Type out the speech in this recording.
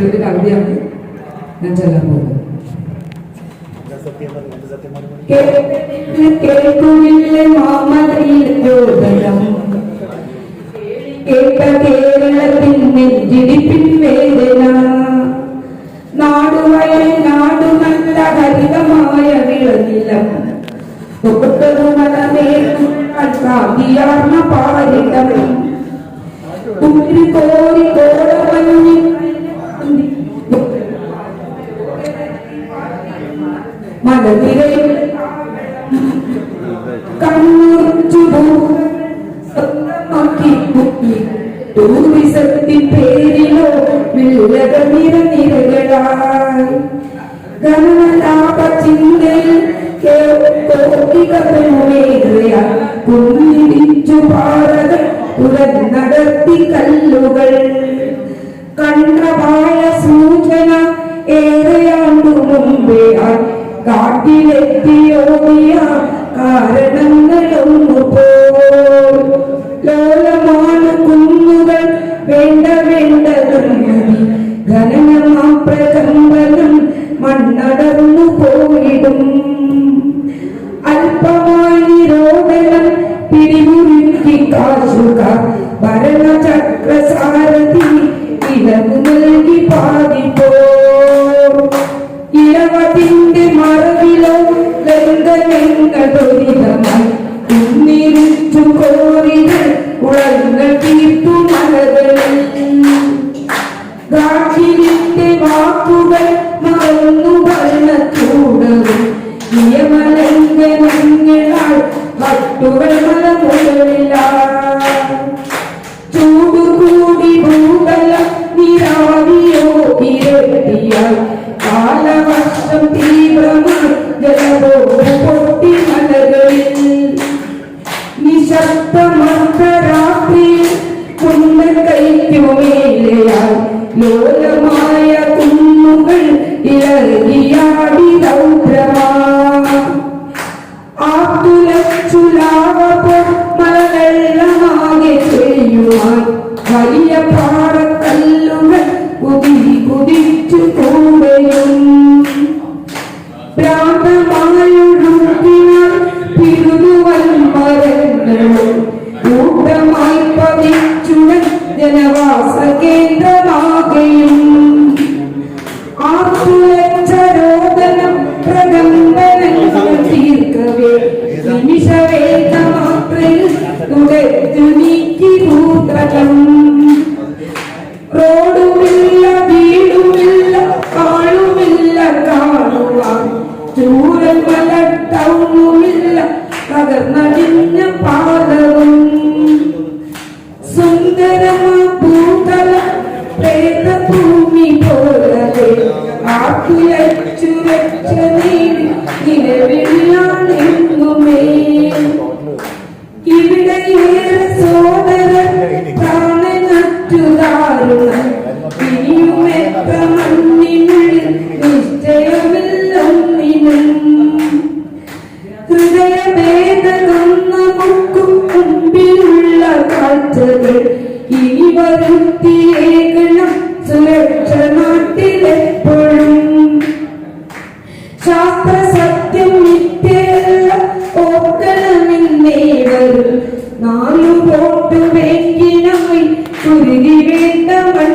പറ്റിയിട്ടുള്ള ഒരു കവിതയാണ് ഞാൻ ചെല്ലാൻ പോകുന്നത്. കേൾക്കുമില്ലേ മാമലയിൽ കേട്ട കേരളത്തിൻ നെഞ്ചിടിപ്പിൻ വേദന. നാടുവയ നാടു നല്ല ഹരിതമായ വിളനിലം. സാധിയാർന്ന പാരിടം ഉമ്മിരി മലനിരയിൽ കണ്ണുറച്ചു നോക്കി മുക്കി ടൂറിസത്തിൻ പേരിലോ വില്ലക നിരനിരകളായി ഗണലാഭ ചിന്തയിൽ കുന്നിടിച്ചു പാറകൾ ഉടനടത്തി കല്ലുകൾ കാട്ടിലെത്തിയോടിയ കാരണങ്ങളൊന്നു പോ ലോലമാണ് കുന്നുകൾ വേണ്ട മതി ഘനനമാം പ്രകമ്പനം മണ്ണടർന്നു പോയിടും. ഗാഠിലിന്റെ വാക്കുകൾ മറന്നു ഭരണകൂടവും. നിയമലംഘനങ്ങളാൽ വട്ടുകൾ മലമുകളില ചൂടുകൂടി ഭൂതലം നിരാവിയോ ഇരട്ടിയാൽ കാലവർഷം തീവ്രമായി ജലബോധം പൊട്ടി മലകളിൽ. നിശബ്ദമർദ്ധരാത്രിയിൽ കുന്നൻ കൈക്കുമേലയാൽ ലോലമായ കുന്നുകൾ ഇളകിയാടി രൗദ്രമാ. ആത്തുലച്ചുലാവപ്പോ റോഡുമില്ല വീടുമില്ല കാളുമില്ല കാണുവാൻ ചൂരൽ മല ടൗണുമില്ല തകർന്നടിഞ്ഞ പാലവും സുന്ദരമാ ഭൂതല പ്രേതഭൂമി പോലെ ആക്കുലച്ചു രക്ഷ നേടി നിലവിലാണെന്നുമേ ഇവിടെയേറെ സോദരൻ പ്രാണനറ്റുകാരുകൾ ഇനിയുമെത്ര മണ്ണിനുള്ളിൽ നിശ്ചയമില്ലൊന്നിനും ഹൃദയഭേദകം നമുക്കും മുമ്പിലുള്ള കാഴ്ചകൾ ഇനി വരുത്തിയേകണം സുരക്ഷ നാട്ടിലെപ്പോഴും ശാസ്ത്ര സത്യം നിത്യല്ല ഓർക്കണമെന്നേവരും നാലു പോട്ട് വെങ്കിലായി കുരുകി വീഴ്ത്തവൾ